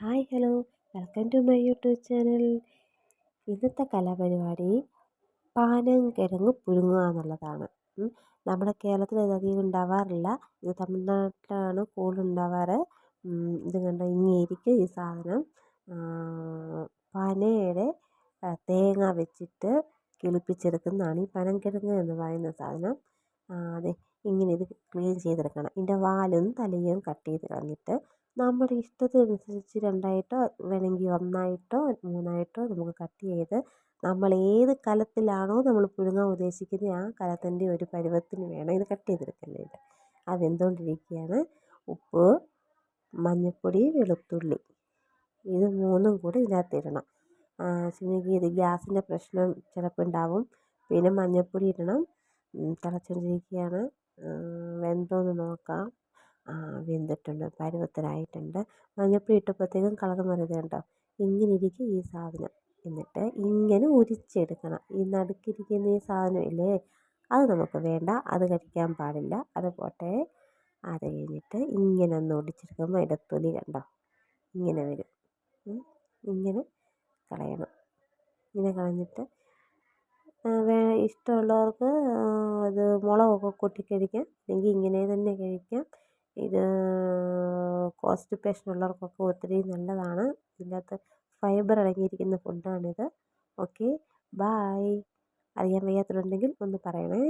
Hi hello. Welcome to my YouTube channel. ഇന്നത്തെ കലാപരിപാടി പാനം കിഴങ്ങ് പുഴുങ്ങുക എന്നുള്ളതാണ്. നമ്മുടെ കേരളത്തിൽ ഇത് അധികം ഉണ്ടാവാറില്ല. ഇത് തമിഴ്നാട്ടിലാണ് കൂടുതൽ ഉണ്ടാവാറ്. ഇത് കണ്ട? ഇങ്ങേരിക്കും ഈ സാധനം പനയുടെ തേങ്ങ വെച്ചിട്ട് കിളിപ്പിച്ചെടുക്കുന്നതാണ് ഈ പനംകിഴങ്ങ് എന്ന് പറയുന്ന സാധനം. അതെ. ഇങ്ങനെ ഇത് ക്ലീൻ ചെയ്തെടുക്കണം. ഇതിന്റെ വാലും തലയും കട്ട് ചെയ്ത് കളഞ്ഞിട്ട് നമ്മുടെ ഇഷ്ടത്തിനനുസരിച്ച് രണ്ടായിട്ടോ വേണമെങ്കിൽ ഒന്നായിട്ടോ മൂന്നായിട്ടോ നമുക്ക് കട്ട് ചെയ്ത് നമ്മൾ ഏത് കലത്തിലാണോ നമ്മൾ പുഴുങ്ങാൻ ഉദ്ദേശിക്കുന്നത് ആ കലത്തിന്റെ ഒരു പരുവത്തിന് വേണം ഇത് കട്ട് ചെയ്തെടുക്കേണ്ടത് ആ വെന്തുകൊണ്ടിരിക്കുകയാണ് ഉപ്പ് മഞ്ഞൾപ്പൊടി വെളുത്തുള്ളി ഇത് മൂന്നും കൂടി ഇതിനകത്ത് ഇടണം. വെച്ചിട്ടുണ്ടെങ്കിൽ ഇത് ഗ്യാസിന്റെ പ്രശ്നം ചിലപ്പോൾ ഉണ്ടാവും. പിന്നെ മഞ്ഞൾപ്പൊടി ഇടണം. തിളച്ചുകൊണ്ടിരിക്കുകയാണ് വെന്തോന്ന് നോക്കാം. ആ വെന്തിട്ടുണ്ട് പരുവത്തിലായിട്ടുണ്ട്. മഞ്ഞൾപ്പൊടി ഇട്ടപ്പോഴത്തേക്കും കളർ മാറിയത് കണ്ടോ? ഇങ്ങനെ ഇരിക്കും ഈ സാധനം. എന്നിട്ട് ഇങ്ങനെ ഉരിച്ചെടുക്കണം. ഈ നടുക്കിരിക്കുന്ന ഈ സാധനം ഇല്ലേ? അത് നമുക്ക് വേണ്ട അത് കഴിക്കാൻ പാടില്ല അത് പോട്ടെ. അത് കഴിഞ്ഞിട്ട് ഇങ്ങനെ ഒന്ന് ഒടിച്ചെടുക്കുമ്പോൾ അതിന്റെ തൊലി കണ്ടോ? ഇങ്ങനെ വരും. ഇങ്ങനെ കളയണം. ഇങ്ങനെ കളഞ്ഞിട്ട് ഇഷ്ടമുള്ളവർക്ക് അത് മുളകൊക്കെ കൂട്ടി കഴിക്കാം. അല്ലെങ്കിൽ ഇങ്ങനെ തന്നെ കഴിക്കാം. ഇത് കോൺസ്റ്റിപ്പേഷൻ ഉള്ളവർക്കൊക്കെ ഒത്തിരി നല്ലതാണ്. ഇതിനകത്ത് ഫൈബർ അടങ്ങിയിരിക്കുന്ന ഫുഡാണിത്. ഓക്കെ. ബൈ അറിയാൻ വയ്യാത്തവരുണ്ടെങ്കിൽ ഒന്ന് പറയണേ.